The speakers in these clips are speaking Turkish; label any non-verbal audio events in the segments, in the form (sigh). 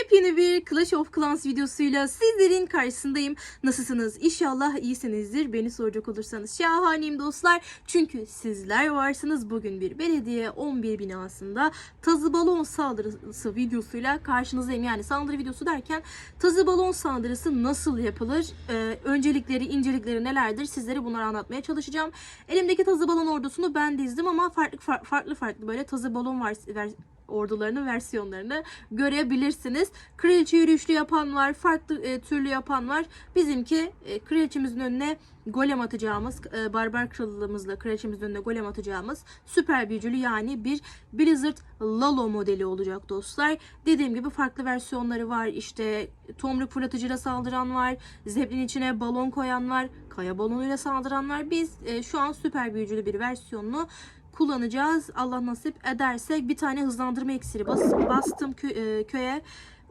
Yepyeni bir Clash of Clans videosuyla sizlerin karşısındayım. Nasılsınız? İnşallah iyisinizdir. Beni soracak olursanız şahaneyim dostlar. Çünkü sizler varsınız. Bugün bir belediye 11 binasında tazı balon saldırısı videosuyla karşınızdayım. Yani saldırı videosu derken tazı balon saldırısı nasıl yapılır? Ee, öncelikleri, incelikleri nelerdir? Sizlere bunları anlatmaya çalışacağım. Elimdeki tazı balon ordusunu ben dizdim ama farklı farklı farklı, böyle tazı balon var, vers- ordularının versiyonlarını görebilirsiniz. Kraliçe yürüyüşlü yapan var, farklı e, türlü yapan var. Bizimki e, kraliçemizin önüne golem atacağımız, e, barbar krallığımızla kraliçemizin önüne golem atacağımız süper büyücülü yani bir Blizzard Lalo modeli olacak dostlar. Dediğim gibi farklı versiyonları var. İşte tomruk fırlatıcıyla saldıran var. Zeplin içine balon koyan var. Kaya balonuyla saldıran var. Biz e, şu an süper büyücülü bir versiyonunu kullanacağız. Allah nasip ederse bir tane hızlandırma iksiri bas, bastım kö- e, köye.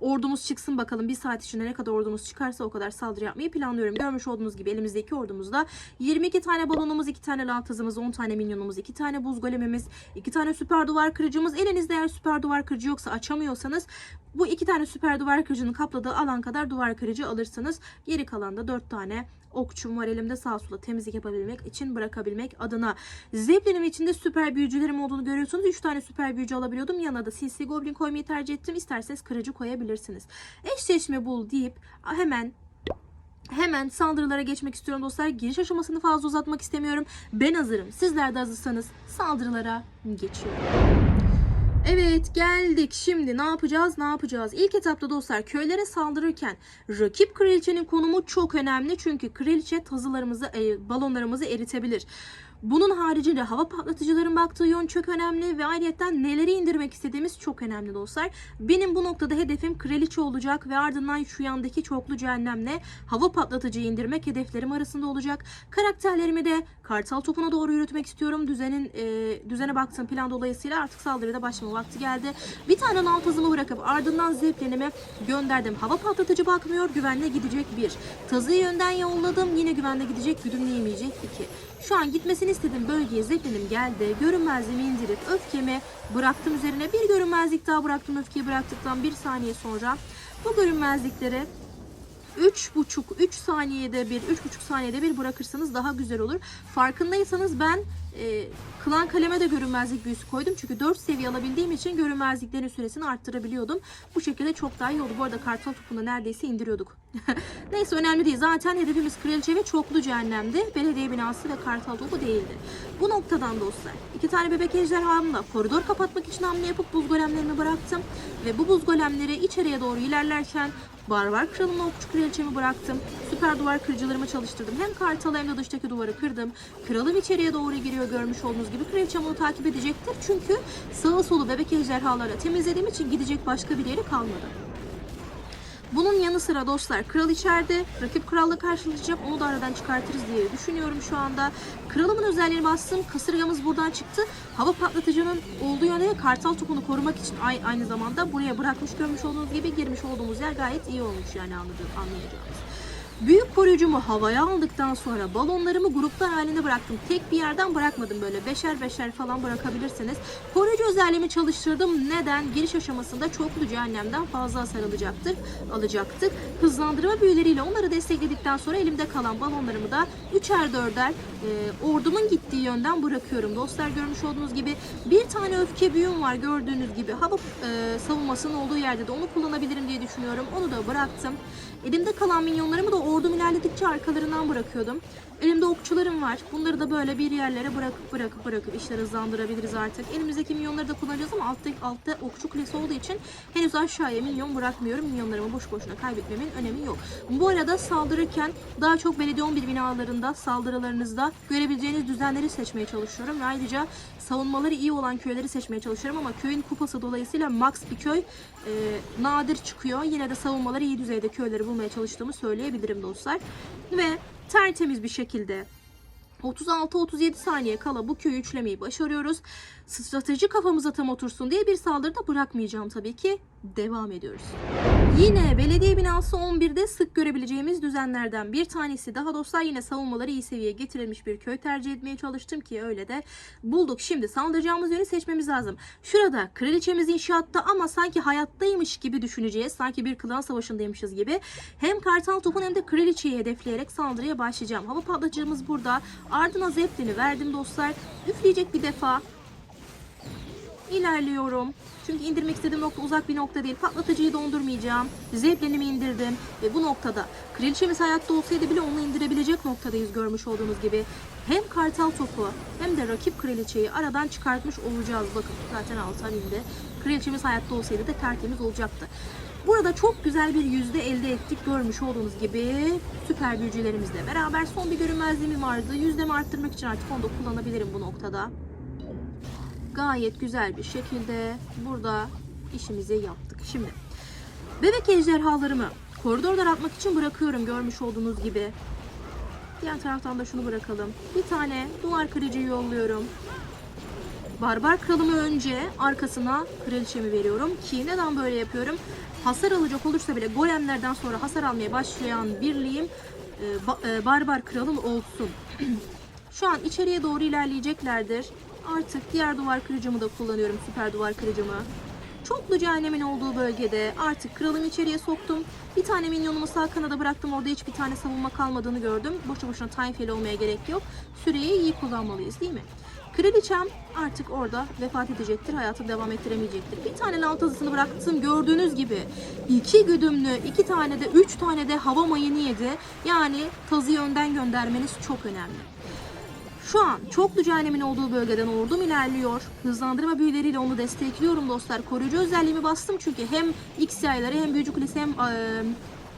Ordumuz çıksın bakalım. Bir saat içinde ne kadar ordumuz çıkarsa o kadar saldırı yapmayı planlıyorum. Görmüş olduğunuz gibi elimizdeki ordumuzda 22 tane balonumuz, 2 tane lantazımız, 10 tane minyonumuz, 2 tane buz golemimiz, 2 tane süper duvar kırıcımız. Elinizde eğer süper duvar kırıcı yoksa açamıyorsanız bu iki tane süper duvar kırıcının kapladığı alan kadar duvar kırıcı alırsınız. Geri kalan da 4 tane okçum var elimde sağ sola temizlik yapabilmek için bırakabilmek adına. Zeppelin içinde süper büyücülerim olduğunu görüyorsunuz. 3 tane süper büyücü alabiliyordum. Yanına da CC Goblin koymayı tercih ettim. İsterseniz kırıcı koyabilirsiniz. Eşleşme bul deyip hemen Hemen saldırılara geçmek istiyorum dostlar. Giriş aşamasını fazla uzatmak istemiyorum. Ben hazırım. Sizler de hazırsanız saldırılara geçiyorum. Evet geldik. Şimdi ne yapacağız? Ne yapacağız? İlk etapta dostlar köylere saldırırken rakip kraliçenin konumu çok önemli. Çünkü kraliçe tazılarımızı, e, balonlarımızı eritebilir. Bunun haricinde hava patlatıcıların baktığı yön çok önemli ve ayrıca neleri indirmek istediğimiz çok önemli dostlar. Benim bu noktada hedefim kraliçe olacak ve ardından şu yandaki çoklu cehennemle hava patlatıcıyı indirmek hedeflerim arasında olacak. Karakterlerimi de kartal topuna doğru yürütmek istiyorum. Düzenin e, düzene baktığım plan dolayısıyla artık saldırıda başlama vakti geldi. Bir tane naltazımı bırakıp ardından zeplenimi gönderdim. Hava patlatıcı bakmıyor. Güvenle gidecek bir. Tazıyı yönden yolladım. Yine güvenle gidecek. Güdümlü yemeyecek iki. Şu an gitmesini istediğim bölgeye zeplenim geldi. Görünmezliğimi indirip öfkemi bıraktım üzerine. Bir görünmezlik daha bıraktım. Öfkeyi bıraktıktan bir saniye sonra bu görünmezlikleri 3,5 3 saniyede bir 3,5 saniyede bir bırakırsanız daha güzel olur. Farkındaysanız ben e, klan kaleme de görünmezlik büyüsü koydum. Çünkü 4 seviye alabildiğim için görünmezliklerin süresini arttırabiliyordum. Bu şekilde çok daha iyi oldu. Bu arada kartal topunu neredeyse indiriyorduk. (laughs) Neyse önemli değil. Zaten hedefimiz kraliçe ve çoklu cehennemdi. Belediye binası ve kartal topu değildi. Bu noktadan dostlar iki tane bebek ejderhamla koridor kapatmak için hamle yapıp buz golemlerimi bıraktım. Ve bu buz golemleri içeriye doğru ilerlerken Barbar kralımla okçu kraliçemi bıraktım. Süper duvar kırıcılarımı çalıştırdım. Hem kartalı hem de dıştaki duvarı kırdım. Kralım içeriye doğru giriyor görmüş olduğunuz gibi. Kraliçem onu takip edecektir. Çünkü sağı solu bebek ejderhalara temizlediğim için gidecek başka bir yeri kalmadı. Bunun yanı sıra dostlar kral içeride rakip kralla karşılaşacak onu da aradan çıkartırız diye düşünüyorum şu anda. Kralımın özelliğini bastım kasırgamız buradan çıktı. Hava patlatıcının olduğu yöne kartal topunu korumak için ay- aynı zamanda buraya bırakmış görmüş olduğunuz gibi girmiş olduğumuz yer gayet iyi olmuş yani anlayacağınız. Büyük koruyucumu havaya aldıktan sonra balonlarımı gruplar halinde bıraktım. Tek bir yerden bırakmadım böyle beşer beşer falan bırakabilirsiniz. Koruyucu özelliğimi çalıştırdım. Neden? Giriş aşamasında çoklu cehennemden fazla hasar alacaktır. Alacaktık. Hızlandırma büyüleriyle onları destekledikten sonra elimde kalan balonlarımı da üçer dörder e, ordumun gittiği yönden bırakıyorum. Dostlar görmüş olduğunuz gibi bir tane öfke büyüm var gördüğünüz gibi. Hava e, savunmasının olduğu yerde de onu kullanabilirim diye düşünüyorum. Onu da bıraktım. Elimde kalan minyonlarımı da ordum ilerledikçe arkalarından bırakıyordum. Elimde okçularım var. Bunları da böyle bir yerlere bırakıp bırakıp bırakıp işleri hızlandırabiliriz artık. Elimizdeki minyonları da kullanacağız ama altta, altta okçu kulesi olduğu için henüz aşağıya minyon bırakmıyorum. Minyonlarımı boş boşuna kaybetmemin önemi yok. Bu arada saldırırken daha çok belediye 11 binalarında saldırılarınızda görebileceğiniz düzenleri seçmeye çalışıyorum. Ve ayrıca savunmaları iyi olan köyleri seçmeye çalışıyorum ama köyün kupası dolayısıyla max bir köy e, nadir çıkıyor. Yine de savunmaları iyi düzeyde köyleri bulmaya çalıştığımı söyleyebilirim dostlar. Ve tertemiz bir şekilde 36-37 saniye kala bu köyü üçlemeyi başarıyoruz. Strateji kafamıza tam otursun diye bir saldırıda bırakmayacağım tabii ki. devam ediyoruz. Yine belediye binası 11'de sık görebileceğimiz düzenlerden bir tanesi. Daha dostlar yine savunmaları iyi seviyeye getirilmiş bir köy tercih etmeye çalıştım ki öyle de bulduk. Şimdi saldıracağımız yönü seçmemiz lazım. Şurada kraliçemiz inşaatta ama sanki hayattaymış gibi düşüneceğiz. Sanki bir klan savaşındaymışız gibi. Hem kartal topun hem de kraliçeyi hedefleyerek saldırıya başlayacağım. Hava patlatıcımız burada. Ardına zeplini verdim dostlar. Üfleyecek bir defa. İlerliyorum. Çünkü indirmek istediğim nokta uzak bir nokta değil. Patlatıcıyı dondurmayacağım. Zeplinimi indirdim. Ve bu noktada kraliçemiz hayatta olsaydı bile onu indirebilecek noktadayız görmüş olduğunuz gibi. Hem kartal topu hem de rakip kraliçeyi aradan çıkartmış olacağız. Bakın zaten altan indi. Kraliçemiz hayatta olsaydı da tertemiz olacaktı. Burada çok güzel bir yüzde elde ettik görmüş olduğunuz gibi süper büyücülerimizle beraber son bir görünmezliğim vardı. Yüzdemi arttırmak için artık onu da kullanabilirim bu noktada gayet güzel bir şekilde burada işimizi yaptık. Şimdi bebek ejderhalarımı koridordan atmak için bırakıyorum görmüş olduğunuz gibi. Diğer taraftan da şunu bırakalım. Bir tane duvar kırıcı yolluyorum. Barbar kralımı önce arkasına kraliçemi veriyorum ki neden böyle yapıyorum? Hasar alacak olursa bile golemlerden sonra hasar almaya başlayan birliğim e, ba- e, barbar kralım olsun. (clears throat) Şu an içeriye doğru ilerleyeceklerdir. Artık diğer duvar kırıcımı da kullanıyorum. Süper duvar kırıcımı. Çoklu cehennemin olduğu bölgede artık kralımı içeriye soktum. Bir tane minyonumu sağ kanada bıraktım. Orada hiçbir tane savunma kalmadığını gördüm. Boşu boşuna time olmaya gerek yok. Süreyi iyi kullanmalıyız değil mi? Kraliçem artık orada vefat edecektir. Hayatını devam ettiremeyecektir. Bir tane lav tazısını bıraktım. Gördüğünüz gibi iki güdümlü, iki tane de, üç tane de hava mayını yedi. Yani tazıyı önden göndermeniz çok önemli. Şu an çoklu cehennemin olduğu bölgeden ordum ilerliyor. Hızlandırma büyüleriyle onu destekliyorum dostlar. Koruyucu özelliğimi bastım çünkü hem X yayları hem büyücü kulesi hem eee,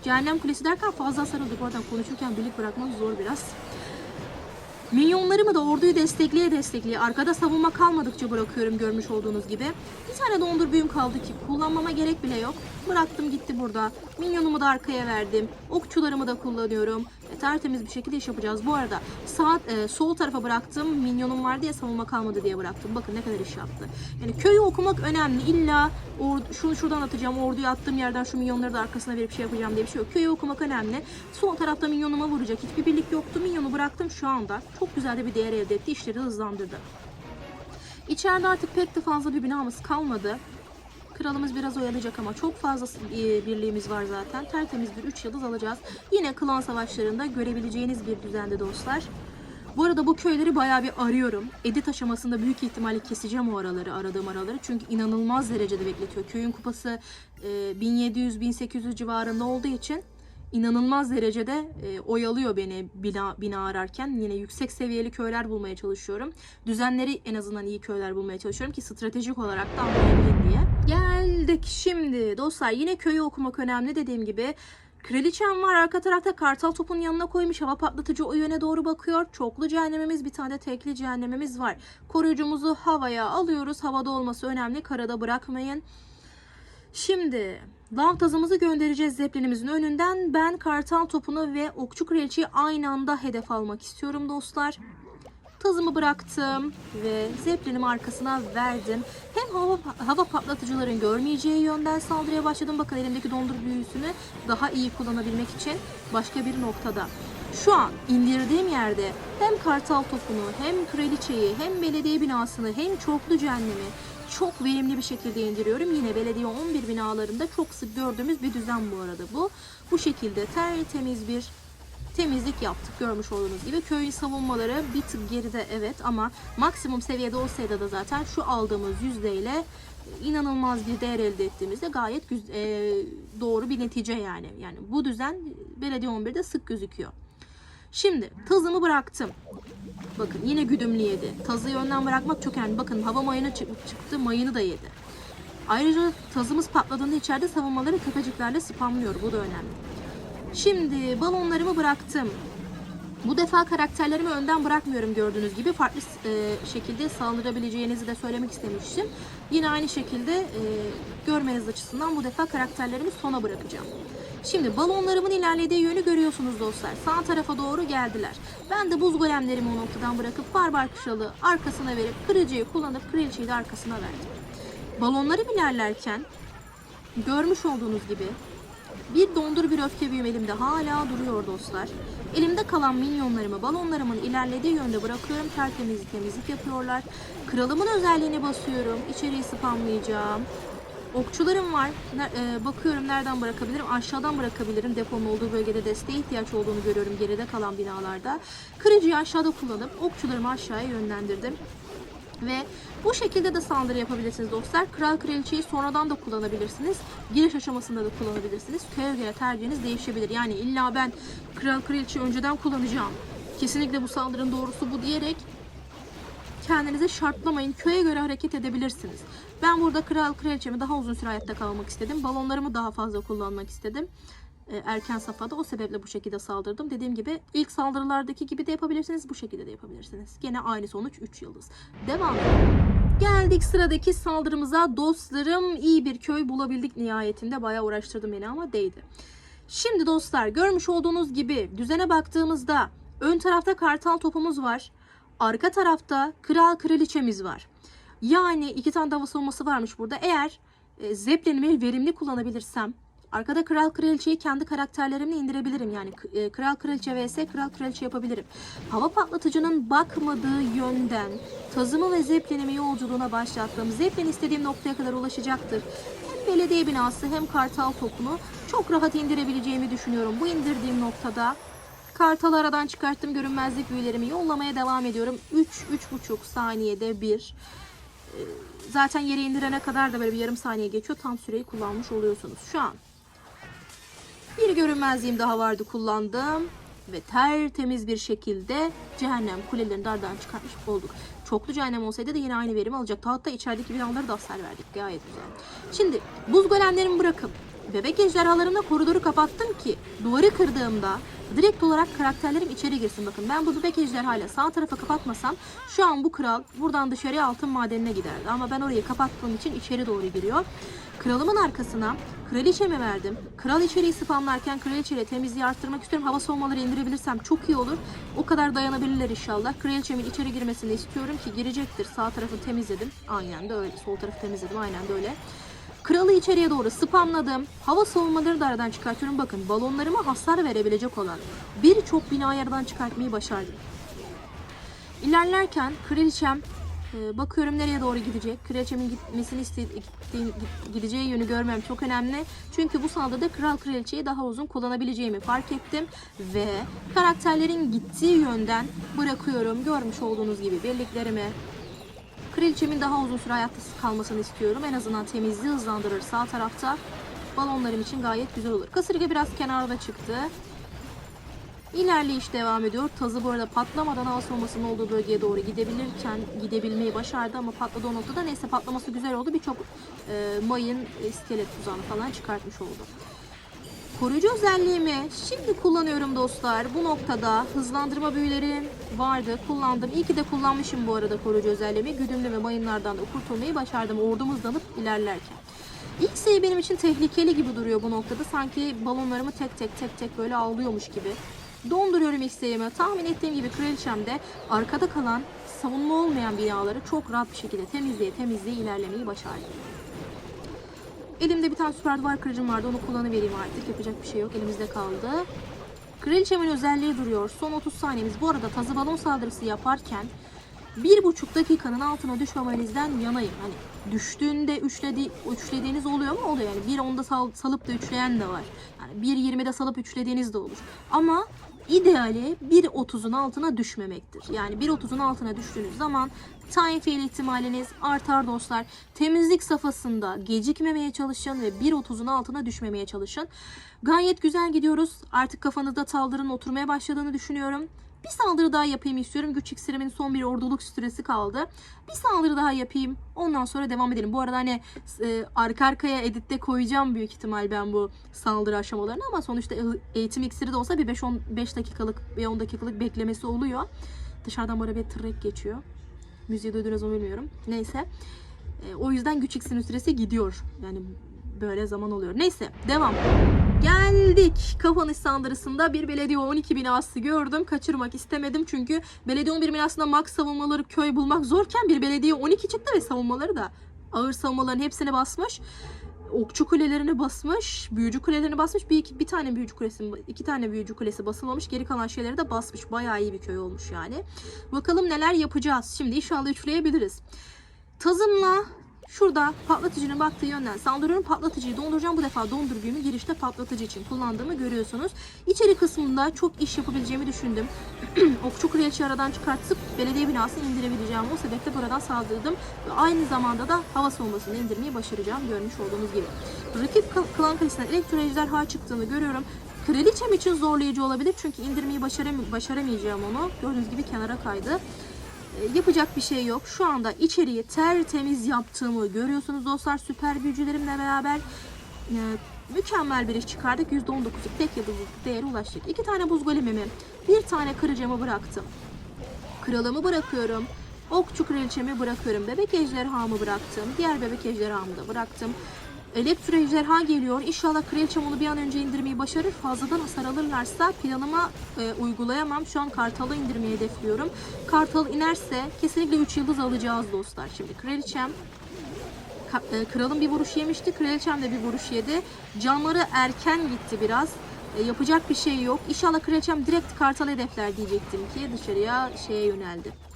cehennem kulesi derken fazla hasar aldık. Oradan konuşurken birlik bırakmak zor biraz. Minyonlarımı da orduyu destekleye destekleye arkada savunma kalmadıkça bırakıyorum görmüş olduğunuz gibi. Bir tane dondur büyüm kaldı ki kullanmama gerek bile yok. Bıraktım gitti burada. Minyonumu da arkaya verdim. Okçularımı da kullanıyorum. E, tertemiz bir şekilde iş yapacağız. Bu arada sağ, e, sol tarafa bıraktım. Minyonum var diye savunma kalmadı diye bıraktım. Bakın ne kadar iş yaptı. Yani köyü okumak önemli. İlla or- şunu şuradan atacağım. Orduyu attığım yerden şu minyonları da arkasına verip şey yapacağım diye bir şey yok. Köyü okumak önemli. Sol tarafta minyonuma vuracak. Hiçbir birlik yoktu. Minyonu bıraktım şu anda. Çok güzel de bir değer elde etti. İşleri hızlandırdı. İçeride artık pek de fazla bir binamız kalmadı. Kralımız biraz oyalayacak ama çok fazla e, birliğimiz var zaten. Tertemiz bir 3 yıldız alacağız. Yine klan savaşlarında görebileceğiniz bir düzende dostlar. Bu arada bu köyleri bayağı bir arıyorum. Edit aşamasında büyük ihtimalle keseceğim o araları, aradığım araları. Çünkü inanılmaz derecede bekletiyor. Köyün kupası e, 1700-1800 civarında olduğu için inanılmaz derecede e, oyalıyor beni bina, bina ararken. Yine yüksek seviyeli köyler bulmaya çalışıyorum. Düzenleri en azından iyi köyler bulmaya çalışıyorum ki stratejik olarak da anlayabilin diye. Geldik şimdi dostlar yine köyü okumak önemli dediğim gibi. Kraliçem var arka tarafta kartal topun yanına koymuş hava patlatıcı o yöne doğru bakıyor. Çoklu cehennemimiz bir tane tekli cehennemimiz var. Koruyucumuzu havaya alıyoruz. Havada olması önemli. Karada bırakmayın. Şimdi lav tazımızı göndereceğiz zeplinimizin önünden. Ben kartal topunu ve okçu kraliçeyi aynı anda hedef almak istiyorum dostlar. Tazımı bıraktım ve zeplinimi arkasına verdim. Hem hava, hava patlatıcıların görmeyeceği yönden saldırıya başladım. Bakın elimdeki dondur büyüsünü daha iyi kullanabilmek için başka bir noktada. Şu an indirdiğim yerde hem kartal topunu hem kraliçeyi hem belediye binasını hem çoklu cehennemi çok verimli bir şekilde indiriyorum. Yine belediye 11 binalarında çok sık gördüğümüz bir düzen bu arada bu. Bu şekilde tertemiz bir temizlik yaptık görmüş olduğunuz gibi. Köyün savunmaları bir tık geride evet ama maksimum seviyede olsaydı da zaten şu aldığımız yüzdeyle inanılmaz bir değer elde ettiğimizde gayet e, doğru bir netice yani. Yani bu düzen belediye 11'de sık gözüküyor. Şimdi tazımı bıraktım. Bakın yine güdümlü yedi. Tazıyı önden bırakmak çok önemli. Bakın hava mayını çık- çıktı, mayını da yedi. Ayrıca tazımız patladığında içeride savunmaları tepeciklerle spamlıyor. Bu da önemli. Şimdi balonlarımı bıraktım. Bu defa karakterlerimi önden bırakmıyorum gördüğünüz gibi. Farklı e, şekilde saldırabileceğinizi de söylemek istemiştim. Yine aynı şekilde e, görmeniz açısından bu defa karakterlerimi sona bırakacağım. Şimdi balonlarımın ilerlediği yönü görüyorsunuz dostlar. Sağ tarafa doğru geldiler. Ben de buz golemlerimi o noktadan bırakıp barbar kralı arkasına verip kırıcıyı kullanıp kraliçeyi de arkasına verdim. Balonlarım ilerlerken görmüş olduğunuz gibi bir dondur bir öfke büyüm elimde hala duruyor dostlar. Elimde kalan minyonlarımı balonlarımın ilerlediği yönde bırakıyorum. Tertemiz temizlik yapıyorlar. Kralımın özelliğini basıyorum. İçeriği spamlayacağım. Okçularım var. E, bakıyorum nereden bırakabilirim. Aşağıdan bırakabilirim. Deponun olduğu bölgede desteğe ihtiyaç olduğunu görüyorum geride kalan binalarda. Kırıcıyı aşağıda kullanıp okçularımı aşağıya yönlendirdim. Ve bu şekilde de saldırı yapabilirsiniz dostlar. Kral kraliçeyi sonradan da kullanabilirsiniz. Giriş aşamasında da kullanabilirsiniz. Köye göre tercihiniz değişebilir. Yani illa ben kral kraliçeyi önceden kullanacağım. Kesinlikle bu saldırının doğrusu bu diyerek kendinize şartlamayın. Köye göre hareket edebilirsiniz. Ben burada kral kraliçemi daha uzun süre hayatta kalmak istedim. Balonlarımı daha fazla kullanmak istedim. Ee, erken safhada o sebeple bu şekilde saldırdım. Dediğim gibi ilk saldırılardaki gibi de yapabilirsiniz. Bu şekilde de yapabilirsiniz. Gene aynı sonuç 3 yıldız. Devam Geldik sıradaki saldırımıza. Dostlarım iyi bir köy bulabildik nihayetinde. Bayağı uğraştırdım beni ama değdi. Şimdi dostlar görmüş olduğunuz gibi düzene baktığımızda ön tarafta kartal topumuz var. Arka tarafta kral kraliçemiz var. Yani iki tane hava savunması varmış burada. Eğer e, Zeppelin'imi verimli kullanabilirsem arkada kral kraliçeyi kendi karakterlerimle indirebilirim. Yani e, kral kraliçe vs kral kraliçe yapabilirim. Hava patlatıcının bakmadığı yönden tazımı ve Zeppelin'imi yolculuğuna başlattım. Zeppelin istediğim noktaya kadar ulaşacaktır. Hem belediye binası hem kartal topunu çok rahat indirebileceğimi düşünüyorum. Bu indirdiğim noktada Kartalı aradan çıkarttım görünmezlik büyülerimi yollamaya devam ediyorum. 3-3,5 saniyede bir. Ee, Zaten yere indirene kadar da böyle bir yarım saniye geçiyor. Tam süreyi kullanmış oluyorsunuz. Şu an bir görünmezliğim daha vardı kullandım. Ve tertemiz bir şekilde cehennem kulelerini dardan çıkartmış olduk. Çoklu cehennem olsaydı da yine aynı verimi alacaktı. Hatta içerideki binaları da hasar verdik. Gayet güzel. Şimdi buz golemlerimi bırakıp bebek ejderhalarımla koridoru kapattım ki duvarı kırdığımda direkt olarak karakterlerim içeri girsin. Bakın ben bu bebek ejderhayla sağ tarafa kapatmasam şu an bu kral buradan dışarıya altın madenine giderdi. Ama ben orayı kapattığım için içeri doğru giriyor. Kralımın arkasına kraliçeme verdim. Kral içeriği spamlarken kraliçeyle temizliği arttırmak istiyorum. Hava savunmaları indirebilirsem çok iyi olur. O kadar dayanabilirler inşallah. Kraliçemin içeri girmesini istiyorum ki girecektir. Sağ tarafı temizledim. Aynen de öyle. Sol tarafı temizledim. Aynen de öyle. Kralı içeriye doğru spamladım. Hava savunmaları da aradan çıkartıyorum. Bakın balonlarıma hasar verebilecek olan birçok binayı aradan çıkartmayı başardım. İlerlerken kraliçem bakıyorum nereye doğru gidecek. Kraliçemin gitmesini iste- gittiği- git- gideceği yönü görmem çok önemli. Çünkü bu saldırıda kral kraliçeyi daha uzun kullanabileceğimi fark ettim. Ve karakterlerin gittiği yönden bırakıyorum. Görmüş olduğunuz gibi birliklerimi Kraliçemin daha uzun süre hayatta kalmasını istiyorum. En azından temizliği hızlandırır sağ tarafta. Balonlarım için gayet güzel olur. Kasırga biraz kenarda çıktı. İlerleyiş devam ediyor. Tazı bu arada patlamadan hava soğumasının olduğu bölgeye doğru gidebilirken gidebilmeyi başardı ama patladı o noktada. Neyse patlaması güzel oldu. Birçok e, mayın iskelet tuzağını falan çıkartmış oldu. Koruyucu özelliğimi şimdi kullanıyorum dostlar. Bu noktada hızlandırma büyüleri vardı. Kullandım. İyi ki de kullanmışım bu arada koruyucu özelliğimi. Güdümlü ve mayınlardan da kurtulmayı başardım. Ordum hızlanıp ilerlerken. İlk sayı benim için tehlikeli gibi duruyor bu noktada. Sanki balonlarımı tek tek tek tek böyle avlıyormuş gibi. Donduruyorum sayımı. Tahmin ettiğim gibi kraliçem de arkada kalan savunma olmayan binaları çok rahat bir şekilde temizleye temizleye ilerlemeyi başardı. Elimde bir tane süper duvar kırıcım vardı. Onu kullanıvereyim artık. Yapacak bir şey yok. Elimizde kaldı. Kraliçemin özelliği duruyor. Son 30 saniyemiz. Bu arada tazı balon saldırısı yaparken bir buçuk dakikanın altına düşmemenizden yanayım. Hani düştüğünde üçledi, üçlediğiniz oluyor mu? Oluyor yani. Bir onda sal- salıp da üçleyen de var. Yani 1.20'de salıp üçlediğiniz de olur. Ama ideali 1.30'un altına düşmemektir. Yani 1.30'un altına düştüğünüz zaman time fail ihtimaliniz artar dostlar. Temizlik safhasında gecikmemeye çalışın ve 1.30'un altına düşmemeye çalışın. Gayet güzel gidiyoruz. Artık kafanızda taldırın oturmaya başladığını düşünüyorum. Bir saldırı daha yapayım istiyorum. Güç iksirimin son bir orduluk süresi kaldı. Bir saldırı daha yapayım. Ondan sonra devam edelim. Bu arada hani e, arka arkaya editte koyacağım büyük ihtimal ben bu saldırı aşamalarını ama sonuçta eğitim iksiri de olsa bir 5-5 dakikalık ve 10 dakikalık beklemesi oluyor. Dışarıdan böyle bir trek geçiyor. Müziği duydunuz mu bilmiyorum. Neyse. E, o yüzden güç iksirinin süresi gidiyor. Yani böyle zaman oluyor. Neyse devam. Geldik. Kapanış saldırısında bir belediye 12 binası gördüm. Kaçırmak istemedim çünkü belediye 11 binasında max savunmaları köy bulmak zorken bir belediye 12 çıktı ve savunmaları da ağır savunmaların hepsini basmış. okçu kulelerini basmış, büyücü kulelerini basmış. Bir, iki, bir tane büyücü kulesi, iki tane büyücü kulesi basılmamış. Geri kalan şeyleri de basmış. Bayağı iyi bir köy olmuş yani. Bakalım neler yapacağız. Şimdi inşallah üçleyebiliriz. Tazımla şurada patlatıcının baktığı yönden saldırıyorum. Patlatıcıyı donduracağım. Bu defa dondur büyümü girişte patlatıcı için kullandığımı görüyorsunuz. İçeri kısmında çok iş yapabileceğimi düşündüm. (clears throat) Okçu kraliçeyi aradan çıkartıp belediye binasını indirebileceğim. O sebeple buradan saldırdım. Ve aynı zamanda da hava savunmasını indirmeyi başaracağım. Görmüş olduğunuz gibi. Rakip kl- klan kalesinden elektro ejderha çıktığını görüyorum. Kraliçem için zorlayıcı olabilir çünkü indirmeyi başaram- başaramayacağım onu. Gördüğünüz gibi kenara kaydı. Yapacak bir şey yok. Şu anda içeriği tertemiz yaptığımı görüyorsunuz dostlar. Süper büyücülerimle beraber e, mükemmel bir iş çıkardık. %19'luk tek yıldızlık değere ulaştık. İki tane buz golemimi, bir tane kırıcımı bıraktım. Kralımı bırakıyorum. Okçu kraliçemi bırakıyorum. Bebek ejderhamı bıraktım. Diğer bebek ejderhamı da bıraktım. Elektro ejderha geliyor. İnşallah kraliçem onu bir an önce indirmeyi başarır. Fazladan hasar alırlarsa planıma e, uygulayamam. Şu an kartalı indirmeyi hedefliyorum. Kartal inerse kesinlikle 3 yıldız alacağız dostlar. Şimdi kraliçem e, kralın bir vuruş yemişti. Kraliçem de bir vuruş yedi. Canları erken gitti biraz. E, yapacak bir şey yok. İnşallah kraliçem direkt kartal hedefler diyecektim ki dışarıya şeye yöneldi.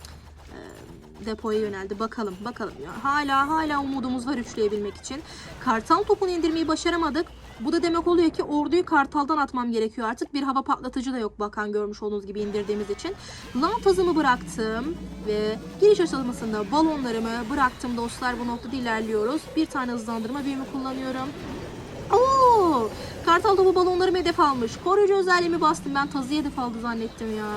Depoya yöneldi. Bakalım bakalım. Ya, hala hala umudumuz var üçleyebilmek için. Kartal topunu indirmeyi başaramadık. Bu da demek oluyor ki orduyu kartaldan atmam gerekiyor artık. Bir hava patlatıcı da yok bakan görmüş olduğunuz gibi indirdiğimiz için. Lantazımı bıraktım ve giriş aşamasında balonlarımı bıraktım dostlar. Bu noktada ilerliyoruz. Bir tane hızlandırma büyümü kullanıyorum. Oo! Kartal topu balonlarımı hedef almış. Koruyucu özelliğimi bastım. Ben tazı hedef aldı zannettim ya.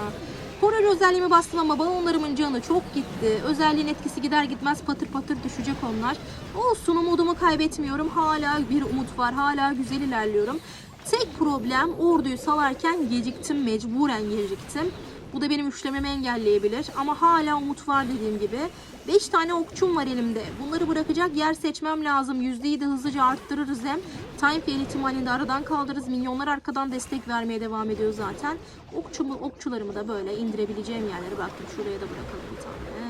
Koruyucu özelliğimi bastım ama balonlarımın canı çok gitti. Özelliğin etkisi gider gitmez patır patır düşecek onlar. Olsun umudumu kaybetmiyorum. Hala bir umut var. Hala güzel ilerliyorum. Tek problem orduyu salarken geciktim. Mecburen geciktim. Bu da benim üçlememi engelleyebilir. Ama hala umut var dediğim gibi. 5 tane okçum var elimde. Bunları bırakacak yer seçmem lazım. Yüzdeyi de hızlıca arttırırız hem. Time fail ihtimalini aradan kaldırırız. Minyonlar arkadan destek vermeye devam ediyor zaten. Okçumu, okçularımı da böyle indirebileceğim yerlere bıraktım. Şuraya da bırakalım bir tane.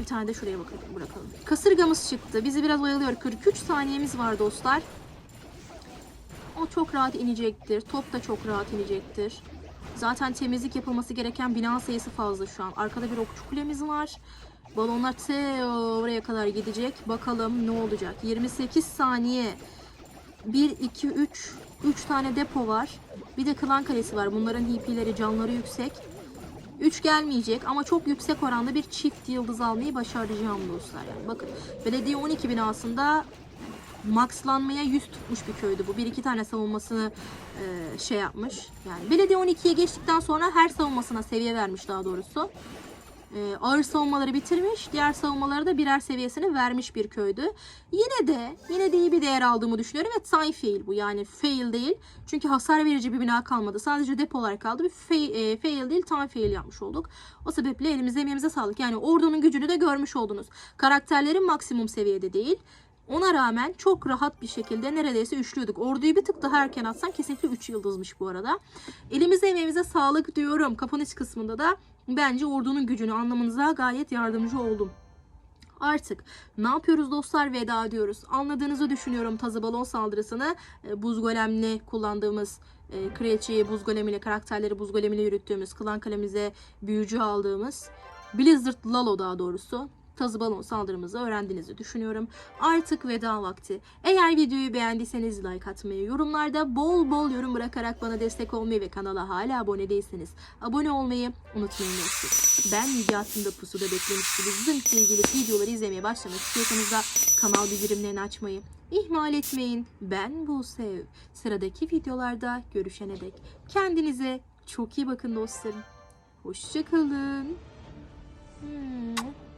Bir tane de şuraya bakalım, bırakalım. Kasırgamız çıktı. Bizi biraz oyalıyor. 43 saniyemiz var dostlar. O çok rahat inecektir. Top da çok rahat inecektir. Zaten temizlik yapılması gereken bina sayısı fazla şu an. Arkada bir okçu kulemiz var. Balonlar te oraya kadar gidecek. Bakalım ne olacak. 28 saniye. 1, 2, 3. 3 tane depo var. Bir de klan kalesi var. Bunların HP'leri canları yüksek. 3 gelmeyecek ama çok yüksek oranda bir çift yıldız almayı başaracağım dostlar. Yani bakın belediye 12 binasında maxlanmaya yüz tutmuş bir köydü bu. Bir iki tane savunmasını e, şey yapmış. Yani belediye 12'ye geçtikten sonra her savunmasına seviye vermiş daha doğrusu. E, ağır savunmaları bitirmiş. Diğer savunmaları da birer seviyesini vermiş bir köydü. Yine de yine de iyi bir değer aldığımı düşünüyorum ve time fail bu. Yani fail değil. Çünkü hasar verici bir bina kalmadı. Sadece depolar kaldı. Bir fail, e, fail değil time fail yapmış olduk. O sebeple elimize emeğimize sağlık. Yani ordunun gücünü de görmüş oldunuz. Karakterlerin maksimum seviyede değil. Ona rağmen çok rahat bir şekilde neredeyse üçlüyorduk. Orduyu bir tık daha erken atsan kesinlikle 3 yıldızmış bu arada. Elimize emeğimize sağlık diyorum. Kapanış kısmında da bence ordunun gücünü anlamanıza gayet yardımcı oldum. Artık ne yapıyoruz dostlar? Veda ediyoruz. Anladığınızı düşünüyorum tazı balon saldırısını. E, buz golemli kullandığımız e, kraliçeyi buz golemiyle, karakterleri buz golemiyle yürüttüğümüz, klan kalemize büyücü aldığımız Blizzard Lalo daha doğrusu tazı balon saldırımızı öğrendiğinizi düşünüyorum. Artık veda vakti. Eğer videoyu beğendiyseniz like atmayı, yorumlarda bol bol yorum bırakarak bana destek olmayı ve kanala hala abone değilseniz abone olmayı unutmayın dostum. Ben video altında pusuda beklemiş gibi zınk gelip videoları izlemeye başlamak istiyorsanız da kanal bildirimlerini açmayı ihmal etmeyin. Ben Buse. Sıradaki videolarda görüşene dek kendinize çok iyi bakın dostlarım. Hoşçakalın. Hmm.